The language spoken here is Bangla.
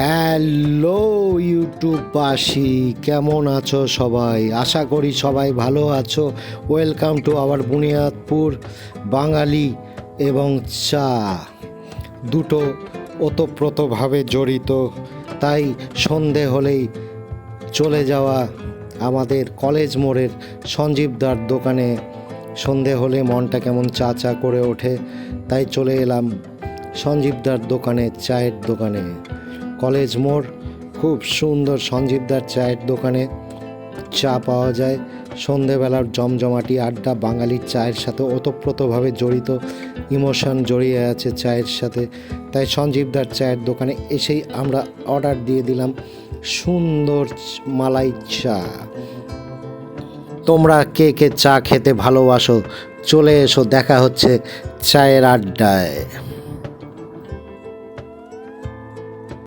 হ্যালো ইউটিউব ইউটিউববাসী, কেমন আছো সবাই? আশা করি সবাই ভালো আছো। Welcome to our Buniadpur Bangali এবং চা দুটো ওতপ্রোতভাবে জড়িত। তাই সন্ধে হলেই চলে যাওয়া আমাদের কলেজ মোড়ের সঞ্জীবদার দোকানে। সন্ধে হলে মনটা কেমন চা চা করে ওঠে, তাই চলে এলাম সঞ্জীবদার দোকানে, চায়ের দোকানে। কলেজ মোড়, খুব সুন্দর সঞ্জীবদার চায়ের দোকানে চা পাওয়া যায়। সন্ধেবেলার জমজমাটি আড্ডা, বাঙালির চায়ের সাথে ওতপ্রোতভাবে জড়িত ইমোশন জড়িয়ে আছে চায়ের সাথে। তাই সঞ্জীবদার চায়ের দোকানে এসেই আমরা অর্ডার দিয়ে দিলাম সুন্দর মালাই চা। তোমরা কে কে চা খেতে ভালোবাসো, চলে এসো, দেখা হচ্ছে চায়ের আড্ডায়।